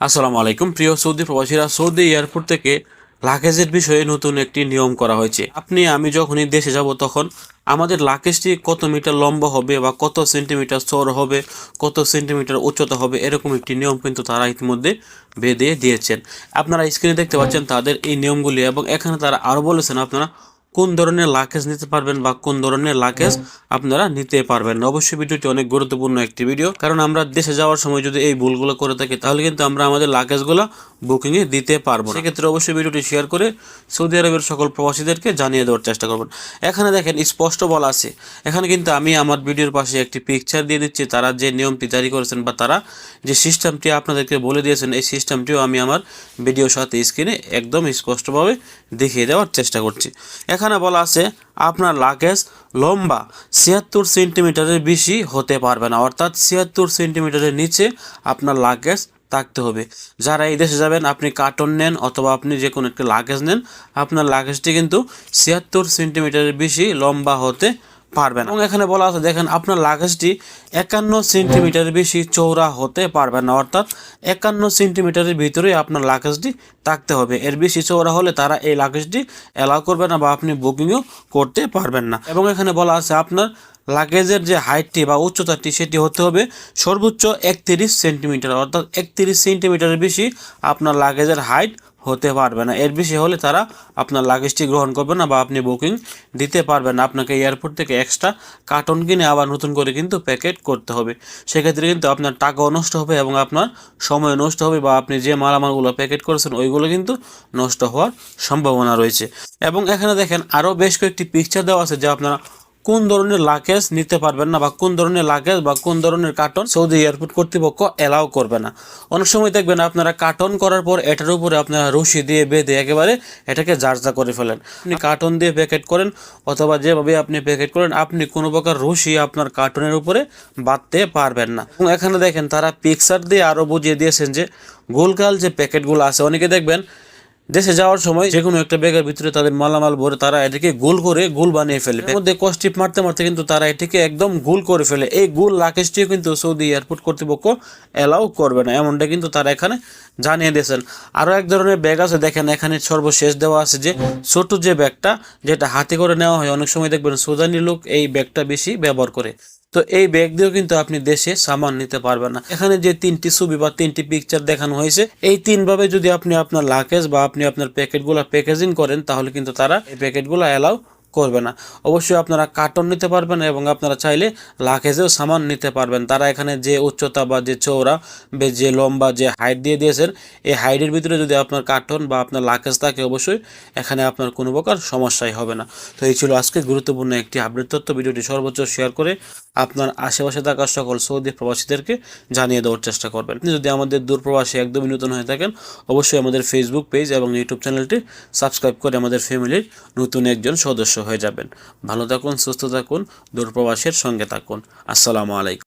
আসসালামু আলাইকুম। প্রিয় সৌদি প্রবাসীরা, সৌদি এয়ারপোর্ট থেকে লাগেজের বিষয়ে নতুন একটি নিয়ম করা হয়েছে। আপনি, আমি যখনই দেশে যাব তখন আমাদের লাগেজটি কত মিটার লম্বা হবে বা কত সেন্টিমিটার চওড়া হবে, কত সেন্টিমিটার উচ্চতা হবে, এরকম একটি নিয়ম কিন্তু তারা ইতিমধ্যে বেঁধে দিয়েছেন। আপনারা স্ক্রিনে দেখতে পাচ্ছেন তাদের এই নিয়মগুলি এবং এখানে তারা আরও বলেছেন আপনারা কোন ধরনের লাকেজ নিতে পারবেন বা কোন ধরনের লাকেজ আপনারা নিতে পারবেন না। অবশ্যই ভিডিওটি অনেক গুরুত্বপূর্ণ একটি ভিডিও কারণ আমরা দেশে যাওয়ার সময় যদি এই ভুলগুলো করে থাকি তাহলে কিন্তু আমরা আমাদের লাগেজগুলো বুকিংয়ে দিতে পারব সেক্ষেত্রে অবশ্যই ভিডিওটি শেয়ার করে সৌদি আরবের সকল প্রবাসীদেরকে জানিয়ে দেওয়ার চেষ্টা করবেন। এখানে দেখেন স্পষ্ট বলা আছে। এখানে কিন্তু আমি আমার ভিডিওর পাশে একটি পিকচার দিয়ে দিচ্ছি। তারা যে নিয়মটি জারি করেছেন বা তারা যে সিস্টেমটি আপনাদেরকে বলে দিয়েছেন এই সিস্টেমটিও আমি আমার ভিডিওর সাথে স্ক্রিনে একদম স্পষ্টভাবে দেখিয়ে দেওয়ার চেষ্টা করছি। এখানে বলা আছে, আপনার লাগেজ লম্বা ছিয়াত্তর সেন্টিমিটারের বেশি হতে পারবে না। অর্থাৎ ছিয়াত্তর সেন্টিমিটারের নিচে আপনার লাগেজ থাকতে হবে। যারা এই দেশে যাবেন, আপনি কার্টন নেন অথবা আপনি যে কোনো একটি লাগেজ নেন, আপনার লাগেজটি কিন্তু ছিয়াত্তর সেন্টিমিটারের বেশি লম্বা হতে পারবেন এবং এখানে বলা আছে, দেখেন আপনার লাগেজটি একান্ন সেন্টিমিটারের বেশি চৌড়া হতে পারবে না, অর্থাৎ একান্ন সেন্টিমিটারের ভিতরেই আপনার লাগেজটি থাকতে হবে। এর বেশি চৌড়া হলে তারা এই লাগেজটি অ্যালাউ করবে না বা আপনি বুকিংও করতে পারবেন না। এবং এখানে বলা আছে, আপনার লাগেজের যে হাইটটি বা উচ্চতাটি সেটি হতে হবে সর্বোচ্চ একত্রিশ সেন্টিমিটার অর্থাৎ একত্রিশ সেন্টিমিটারের বেশি আপনার লাগেজের হাইট হতে পারবে না। এর বেশি হলে তারা আপনার লাগেজটি গ্রহণ করবে না বা আপনি বুকিং দিতে পারবেন না। আপনাকে এয়ারপোর্ট থেকে এক্সট্রা কার্টন কিনে আবার নতুন করে কিন্তু প্যাকেট করতে হবে। সেক্ষেত্রে কিন্তু আপনার টাকাও নষ্ট হবে এবং আপনার সময় নষ্ট হবে বা আপনি যে মালামালগুলো প্যাকেট করেছেন, ওইগুলো কিন্তু নষ্ট হওয়ার সম্ভাবনা রয়েছে। এবং এখানে দেখেন আরও বেশ কয়েকটি পিকচার দেওয়া আছে যা আপনারা কোন ধরনের লাগেজ নিতে পারবেন না বা কোন ধরনের লাগেজ বা কোন ধরনের কার্টন সৌদি এয়ারপোর্ট কর্তৃপক্ষ অ্যালাউ করবে না। অনেক সময় দেখবেন আপনারা কার্টন করার পর এটার উপরে আপনারা রশি দিয়ে বেঁধে একেবারে এটাকে জার্জা করে ফেলেন। আপনি কার্টন দিয়ে প্যাকেট করেন অথবা যেভাবে আপনি প্যাকেট করেন, আপনি কোনো প্রকার রশি আপনার কার্টনের উপরে বাঁধতে পারবেন না। এবং এখানে দেখেন তারা পিকচার দিয়ে আরও বুঝিয়ে দিয়েছেন যে গোলকাল যে প্যাকেটগুলো আছে, অনেকে দেখবেন দেশে যাওয়ার সময় যে কোনো একটা ব্যাগের ভিতরে তাদের মালামাল ভরে তারা এটাকে গোল করে গোল বানিয়ে ফেলে। এর মধ্যে কস্টিপ মারতে মারতে কিন্তু তারা এটাকে একদম গোল করে ফেলে। এই গোল লাকেজটিও কিন্তু সৌদি এয়ারপোর্ট কর্তৃপক্ষ অ্যালাউ করবে না, এমনটা কিন্তু তারা এখানে জানিয়ে দিয়েছেন। আরও এক ধরনের ব্যাগ আছে, দেখেন এখানে সর্বশেষ দেওয়া আছে যে ছোট যে ব্যাগটা, যেটা হাতে করে নেওয়া হয়, অনেক সময় দেখবেন সোজানি লোক এই ব্যাগটা বেশি ব্যবহার করে। তো এই ব্যাগ দিয়েও কিন্তু আপনি দেশে সামান নিতে পারবেন না। এখানে যে তিনটি ছবি বা তিনটি পিকচার দেখানো হয়েছে, এই তিনভাবে যদি আপনি আপনার লাকেজ বা আপনি আপনার প্যাকেটগুলো প্যাকেজিং করেন, তাহলে কিন্তু তারা এই প্যাকেটগুলো অ্যালাউ করবে না। অবশ্যই আপনারা কার্টন নিতে পারবেন এবং আপনারা চাইলে লাকেজেও সামান নিতে পারবেন। তারা এখানে যে উচ্চতা বা যে চৌড়া বা যে লম্বা যে হাইট দিয়ে দিয়েছেন, এই হাইটের ভিতরে যদি আপনার কার্টন বা আপনার লাকেজ থাকে, অবশ্যই এখানে আপনার কোনো প্রকার সমস্যাই হবে না। তো এই ছিল আজকে গুরুত্বপূর্ণ একটি আপডেট তথ্য। ভিডিওটি সর্বোচ্চ শেয়ার করে আপনার আশেপাশে থাকা সকল সৌদি প্রবাসীদেরকে জানিয়ে দেওয়ার চেষ্টা করবেন। যদি আমাদের দূরপ্রবাসী একদমই নতুন হয়ে থাকেন, অবশ্যই আমাদের ফেসবুক পেজ এবং ইউটিউব চ্যানেলটি সাবস্ক্রাইব করে আমাদের ফ্যামিলির নতুন একজন সদস্য হয়ে যাবেন। ভালো থাকুন সুস্থ থাকুন দূরপ্রবাসের সঙ্গে থাকুন। আসসালামু আলাইকুম।